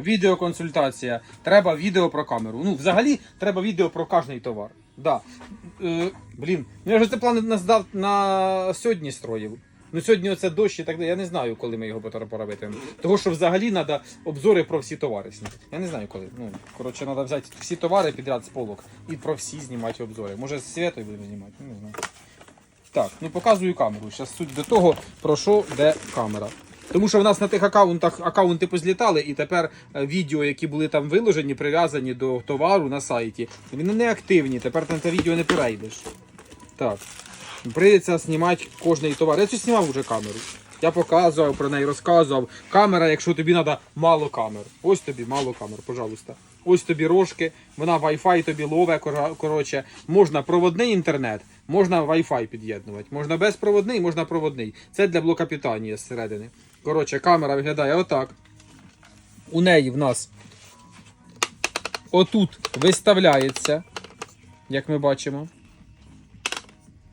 відеоконсультація, треба відео про камеру. Ну, взагалі, треба відео про кожний товар. Да. Е, блін, ну я ж це плани на, на сьогодні строїв. Ну сьогодні оце дощ і так далі. Я не знаю, коли ми його поробити. Того, що взагалі треба обзори про всі товари зняти. Я не знаю коли. Ну, коротше, треба взяти всі товари підряд з полок і про всі знімати обзори. Може, з святою будемо знімати, ну, не знаю. Так, ну показую камеру. Зараз суть до того, про що де камера. Тому що в нас на тих аккаунтах аккаунти позлітали, і тепер е, відео, які були там виложені, прив'язані до товару на сайті, вони не активні. Тепер ти на те відео не перейдеш. Так. Прийдеться знімати кожний товар. Я цю знімав вже камеру. Я показував про неї, розказував. Камера, якщо тобі треба мало камер. Ось тобі мало камер, пожалуйста. Ось тобі рожки, вона Wi-Fi тобі лове. Коротше, можна проводний інтернет, можна Wi-Fi під'єднувати. Можна безпроводний, можна проводний. Це для блока питання зсередини. Коротше, камера виглядає отак. У неї в нас отут виставляється, як ми бачимо.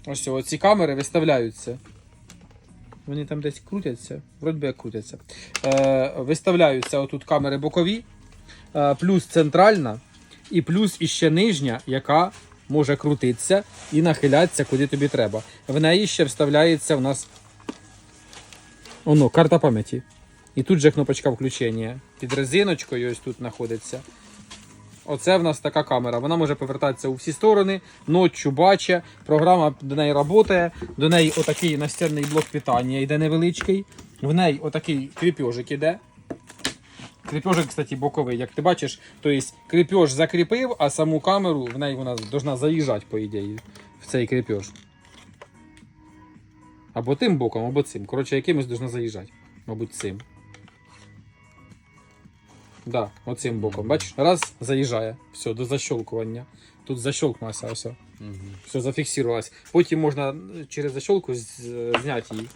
Ось о, ці камери виставляються. Вони там десь крутяться. Вроді як крутяться. Е, виставляються отут камери бокові, е, плюс центральна, і плюс іще нижня, яка може крутитися і нахилятися куди тобі треба. В неї ще вставляється в нас оно, карта пам'яті. І тут же кнопочка включення. Під резиночкою ось тут знаходиться. Оце в нас така камера. Вона може повертатися у всі сторони, ноччю бачить, програма до неї працює, до неї отакий настільний блок питання йде невеличкий. В неї отакий кріпежик іде. Кріпежик, кстати, боковий. Як ти бачиш, то есть кріпеж закріпив, а саму камеру в неї вона должна заїжджати, по ідеї, в цей кріпеж. Або тим боком, або цим. Коротше, якимось должна заїжджати. Мабуть, цим. Да, оцим боком. Бачиш, раз заїжджає. Все, до защелкування. Тут защелкнулося все. Все зафіксувалось. Потім можна через защелку зняти її.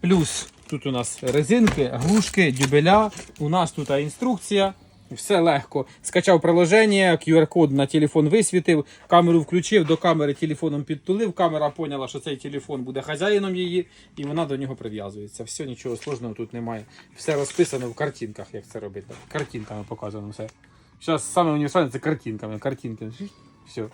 Плюс тут у нас резинки, глушки, дюбеля. У нас тут інструкція. Все легко. Скачав приложення, QR-код на телефон висвітив, камеру включив, до камери телефоном підтулив. Камера поняла, що цей телефон буде хазяїном її, і вона до нього прив'язується. Все, нічого сложного тут немає. Все розписано в картинках, як це робити. Картинками показано все. Зараз саме універсальне це картинками. Картинки. Все.